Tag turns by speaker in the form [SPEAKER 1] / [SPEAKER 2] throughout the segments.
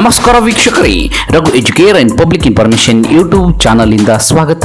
[SPEAKER 1] ನಮಸ್ಕಾರ ವೀಕ್ಷಕರೇ. Raghu educare and public information YouTube channel ಇಂದ ಸ್ವಾಗತ.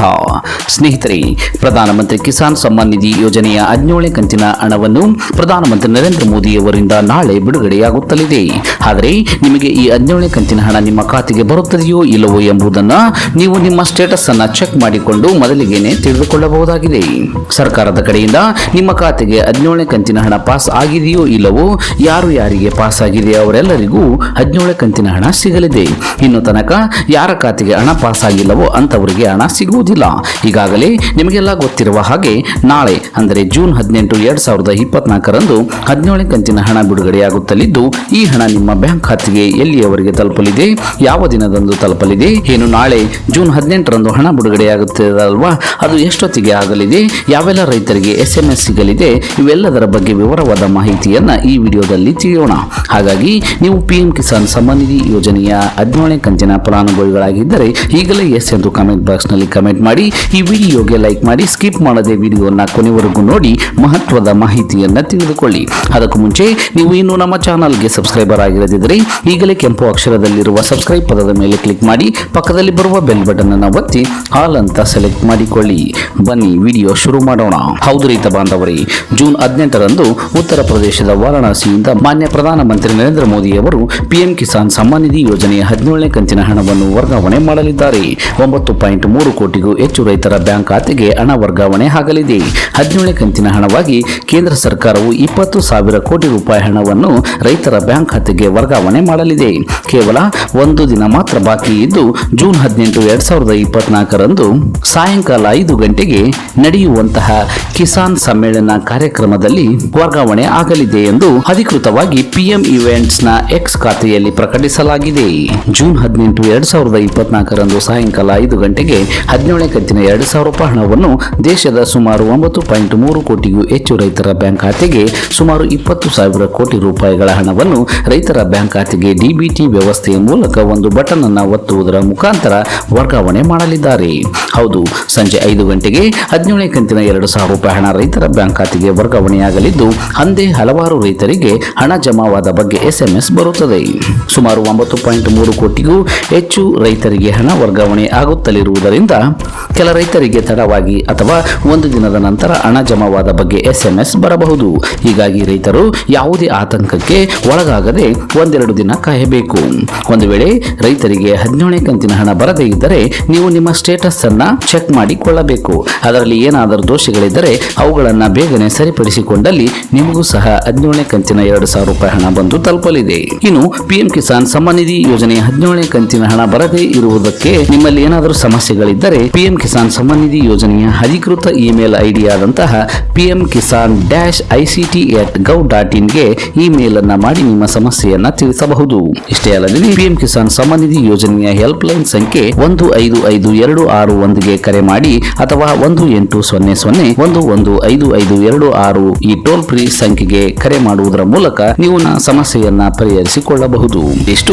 [SPEAKER 1] ಸ್ನೇಹಿತರೆ, ಪ್ರಧಾನಮಂತ್ರಿ ಕಿಸಾನ್ ಸಮ್ಮಾನ್ ನಿಧಿ ಯೋಜನೆಯ ಹದಿನೇಳನೇ ಕಂತಿನ ಹಣವನ್ನು ಪ್ರಧಾನಮಂತ್ರಿ ನರೇಂದ್ರ ಮೋದಿ ಅವರಿಂದ ನಾಳೆ ಬಿಡುಗಡೆಯಾಗುತ್ತಲಿದೆ. ಆದರೆ, ನಿಮಗೆ ಈ ಹದಿನೇಳನೇ ಕಂತಿನ ಹಣ ನಿಮ್ಮ ಖಾತೆಗೆ ಬರುತ್ತದೆಯೋ ಇಲ್ಲವೋ ಎಂಬುದನ್ನು ನೀವು ನಿಮ್ಮ ಸ್ಟೇಟಸ್ ಅನ್ನು ಚೆಕ್ ಮಾಡಿಕೊಂಡು ಮೊದಲಿಗೆನೆ ತಿಳಿದುಕೊಳ್ಳಬಹುದಾಗಿದೆ. ಸರ್ಕಾರದ ಕಡೆಯಿಂದ ನಿಮ್ಮ ಖಾತೆಗೆ ಹದಿನೇಳನೇ ಕಂತಿನ ಹಣ ಪಾಸ್ ಆಗಿದೆಯೋ ಇಲ್ಲವೋ, ಯಾರು ಯಾರಿಗೆ ಪಾಸ್ ಆಗಿದೆ ಅವರೆಲ್ಲರಿಗೂ ಹದಿನೇಳನೇ ಕಂತಿನ ಹಣ ಸಿಗಲಿದೆ. ಇನ್ನು ತನಕ ಯಾರ ಖಾತೆಗೆ ಹಣ ಪಾಸ್ ಆಗಿಲ್ಲವೋ ಅಂತವರಿಗೆ ಹಣ ಸಿಗುವುದಿಲ್ಲ. ಈಗಾಗಲೇ ನಿಮಗೆಲ್ಲ ಗೊತ್ತಿರುವ ಹಾಗೆ ನಾಳೆ, ಅಂದರೆ ಜೂನ್ ಹದಿನೆಂಟು ಎರಡು ಸಾವಿರದ ಇಪ್ಪತ್ನಾಲ್ಕರಂದು ಹದಿನೇಳನೇ ಕಂತಿನ ಹಣ ಬಿಡುಗಡೆಯಾಗುತ್ತಲಿದ್ದು, ಈ ಹಣ ನಿಮ್ಮ ಬ್ಯಾಂಕ್ ಖಾತೆಗೆ ಎಲ್ಲಿಯವರೆಗೆ ತಲುಪಲಿದೆ? ಯಾವ ದಿನದಂದು ತಲುಪಲಿದೆ? ಏನು ನಾಳೆ, ಜೂನ್ ಹದಿನೆಂಟರಂದು ಹಣ ಬಿಡುಗಡೆಯಾಗುತ್ತದಲ್ವಾ? ಅದು ಎಷ್ಟೊತ್ತಿಗೆ ಆಗಲಿದೆ? ಯಾವೆಲ್ಲ ರೈತರಿಗೆ ಎಸ್ ಎಂ ಎಸ್ ಸಿಗಲಿದೆ? ಇವೆಲ್ಲದರ ಬಗ್ಗೆ ವಿವರವಾದ ಮಾಹಿತಿಯನ್ನು ಈ ವಿಡಿಯೋದಲ್ಲಿ ತಿಳಿಯೋಣ. ಹಾಗಾಗಿ, ನೀವು ಪಿ ಎಂ ಕಿಸಾನ್ ನಿಧಿ ಯೋಜನೆಯ ಹದಿನೇಳನೇ ಕಂತಿನ ಫಲಾನುಭವಿಗಳಾಗಿದ್ದರೆ ಈಗಲೇ ಎಸ್ ಎಂದು ಕಮೆಂಟ್ ಬಾಕ್ಸ್ನಲ್ಲಿ ಕಮೆಂಟ್ ಮಾಡಿ, ಈ ವಿಡಿಯೋಗೆ ಲೈಕ್ ಮಾಡಿ ಸ್ಕಿಪ್ ಮಾಡದೆ ವಿಡಿಯೋನ ಕೊನೆವರೆಗೂ ನೋಡಿ ಮಹತ್ವದ ಮಾಹಿತಿಯನ್ನ ತಿಳಿದುಕೊಳ್ಳಿ. ಅದಕ್ಕೂ ಮುಂಚೆ, ನೀವು ಇನ್ನು ನಮ್ಮ ಚಾನಲ್ಗೆ ಸಬ್ಸ್ಕ್ರೈಬರ್ ಆಗಿರದಿದ್ದರೆ ಈಗಲೇ ಕೆಂಪು ಅಕ್ಷರದಲ್ಲಿರುವ ಸಬ್ಸ್ಕ್ರೈಬ್ ಪದದ ಮೇಲೆ ಕ್ಲಿಕ್ ಮಾಡಿ, ಪಕ್ಕದಲ್ಲಿ ಬರುವ ಬೆಲ್ ಬಟನ್ ಅನ್ನು ಒತ್ತಿ ಆಲ್ ಅಂತ ಸೆಲೆಕ್ಟ್ ಮಾಡಿಕೊಳ್ಳಿ. ಬನ್ನಿ, ವಿಡಿಯೋ ಶುರು ಮಾಡೋಣ. ಹೌದು ರೈತ ಬಾಂಧವರೇ, ಜೂನ್ ಹದಿನೆಂಟರಂದು ಉತ್ತರ ಪ್ರದೇಶದ ವಾರಾಣಸಿಯಿಂದ ಮಾನ್ಯ ಪ್ರಧಾನಮಂತ್ರಿ ನರೇಂದ್ರ ಮೋದಿ ಅವರು ಪಿಎಂ ಕಿಸಾನ್ ಸಮ್ಮಾನ್ ನಿಧಿ ಯೋಜನೆಯ ಹದಿನೇಳನೇ ಕಂತಿನ ಹಣವನ್ನು ವರ್ಗಾವಣೆ ಮಾಡಲಿದ್ದಾರೆ. ಒಂಬತ್ತು ಪಾಯಿಂಟ್ ಮೂರು ಕೋಟಿಗೂ ಹೆಚ್ಚು ರೈತರ ಬ್ಯಾಂಕ್ ಖಾತೆಗೆ ಹಣ ವರ್ಗಾವಣೆ ಆಗಲಿದೆ. ಹದಿನೇಳನೇ ಕಂತಿನ ಹಣವಾಗಿ ಕೇಂದ್ರ ಸರ್ಕಾರವು ಇಪ್ಪತ್ತು ಸಾವಿರ ಕೋಟಿ ರೂಪಾಯಿ ಹಣವನ್ನು ರೈತರ ಬ್ಯಾಂಕ್ ಖಾತೆಗೆ ವರ್ಗಾವಣೆ ಮಾಡಲಿದೆ. ಕೇವಲ ಒಂದು ದಿನ ಮಾತ್ರ ಬಾಕಿ ಇದ್ದು, ಜೂನ್ ಹದಿನೆಂಟು ಎರಡ್ ಸಾವಿರದ ಇಪ್ಪತ್ನಾಲ್ಕರಂದು ಸಾಯಂಕಾಲ ಐದು ಗಂಟೆಗೆ ನಡೆಯುವಂತಹ ಕಿಸಾನ್ ಸಮ್ಮೇಳನ ಕಾರ್ಯಕ್ರಮದಲ್ಲಿ ವರ್ಗಾವಣೆ ಆಗಲಿದೆ ಎಂದು ಅಧಿಕೃತವಾಗಿ ಪಿಎಂ ಇವೆಂಟ್ಸ್ನ ಎಕ್ಸ್ ಖಾತೆಯಲ್ಲಿ ಪ್ರಕಟಿಸಲಾಗಿದೆ ಜೂನ್ ಹದಿನೆಂಟು, ಎರಡ್ ಸಾವಿರದ ಇಪ್ಪತ್ನಾಲ್ಕರಂದು ಸಾಯಂಕಾಲ ಐದು ಗಂಟೆಗೆ ಹದಿನೇಳನೇ ಕಂತಿನ ಎರಡು ಸಾವಿರ ರೂಪಾಯಿ ಹಣವನ್ನು ದೇಶದ ಸುಮಾರು ಒಂಬತ್ತು ಪಾಯಿಂಟ್ ಮೂರು ಕೋಟಿಗೂ ಹೆಚ್ಚು ರೈತರ ಬ್ಯಾಂಕ್ ಖಾತೆಗೆ ಸುಮಾರು ಇಪ್ಪತ್ತು ಸಾವಿರ ಕೋಟಿ ರೂಪಾಯಿಗಳ ಹಣವನ್ನು ರೈತರ ಬ್ಯಾಂಕ್ ಖಾತೆಗೆ ಡಿಬಿಟಿ ವ್ಯವಸ್ಥೆಯ ಮೂಲಕ ಒಂದು ಬಟನ್ ಅನ್ನು ಒತ್ತುವುದರ ಮುಖಾಂತರ ವರ್ಗಾವಣೆ ಮಾಡಲಿದ್ದಾರೆ. ಹೌದು, ಸಂಜೆ ಐದು ಗಂಟೆಗೆ ಹದಿನೇಳನೇ ಕಂತಿನ ಎರಡು ಸಾವಿರ ರೂಪಾಯಿ ಹಣ ರೈತರ ಬ್ಯಾಂಕ್ ಖಾತೆಗೆ ವರ್ಗಾವಣೆಯಾಗಲಿದ್ದು, ಅಂದೇ ಹಲವಾರು ರೈತರಿಗೆ ಹಣ ಜಮಾವಾದ ಬಗ್ಗೆ ಎಸ್ಎಂಎಸ್ ಬರುತ್ತದೆ. ಸುಮಾರು ಒಂಬತ್ತು ಪಾಯಿಂಟ್ ಮೂರು ಕೋಟಿಗೂ ಹೆಚ್ಚು ರೈತರಿಗೆ ಹಣ ವರ್ಗಾವಣೆ ಆಗುತ್ತಲಿರುವುದರಿಂದ ಕೆಲ ರೈತರಿಗೆ ತಡವಾಗಿ ಅಥವಾ ಒಂದು ದಿನದ ನಂತರ ಹಣ ಜಮಾವಾದ ಬಗ್ಗೆ ಎಸ್ಎಂಎಸ್ ಬರಬಹುದು. ಹೀಗಾಗಿ ರೈತರು ಯಾವುದೇ ಆತಂಕಕ್ಕೆ ಒಳಗಾಗದೆ ಒಂದೆರಡು ದಿನ ಕಾಯಬೇಕು. ಒಂದು ವೇಳೆ ರೈತರಿಗೆ ಹದಿನೇಳನೇ ಕಂತಿನ ಹಣ ಬರದೇ ಇದ್ದರೆ ನೀವು ನಿಮ್ಮ ಸ್ಟೇಟಸ್ ಅನ್ನ ಚೆಕ್ ಮಾಡಿಕೊಳ್ಳಬೇಕು. ಅದರಲ್ಲಿ ಏನಾದರೂ ದೋಷಗಳಿದ್ದರೆ ಅವುಗಳನ್ನು ಬೇಗನೆ ಸರಿಪಡಿಸಿಕೊಂಡಲ್ಲಿ ನಿಮಗೂ ಸಹ ಹದಿನೇಳನೇ ಕಂತಿನ ಎರಡು ಸಾವಿರ ರೂಪಾಯಿ ಹಣ ಬಂದು ತಲುಪಲಿದೆ. ಇನ್ನು ಪಿಎಂ ಕಿಸಾನ್ ನಿಧಿ ಯೋಜನೆ ಹದಿನೇಳನೇ ಕಂತಿನ ಹಣ ಬರದೇ ಇರುವುದಕ್ಕೆ ನಿಮ್ಮಲ್ಲಿ ಏನಾದರೂ ಸಮಸ್ಯೆಗಳಿದ್ದರೆ ಪಿಎಂ ಕಿಸಾನ್ ಸಮ್ಮಾನಿಧಿ ಯೋಜನೆಯ ಅಧಿಕೃತ ಇಮೇಲ್ ಐಡಿ ಆದಂತಹ PM Kisan dash ICT at gov dot ಇನ್ಗೆ email ಅನ್ನ ಮಾಡಿ ನಿಮ್ಮ ಸಮಸ್ಯೆಯನ್ನ ತಿಳಿಸಬಹುದು. ಇಷ್ಟೇ ಅಲ್ಲದೆ ಪಿಎಂ ಕಿಸಾನ್ ಸಮ್ಮಾನಿಧಿ ಯೋಜನೆಯ ಹೆಲ್ಪ್ ಲೈನ್ ಸಂಖ್ಯೆ ಒಂದು ಐದು ಐದು ಎರಡು ಆರು ಒಂದಿಗೆ ಕರೆ ಮಾಡಿ ಅಥವಾ ಒಂದು ಎಂಟು ಸೊನ್ನೆ ಸೊನ್ನೆ ಒಂದು ಒಂದು ಐದು ಐದು ಎರಡು ಆರು ಈ ಟೋಲ್ ಫ್ರೀ ಸಂಖ್ಯೆಗೆ ಕರೆ ಮಾಡುವುದರ ಮೂಲಕ ನೀವು ಸಮಸ್ಯೆಯನ್ನ ಪರಿಹರಿಸಿಕೊಳ್ಳಬಹುದು. ಇಷ್ಟು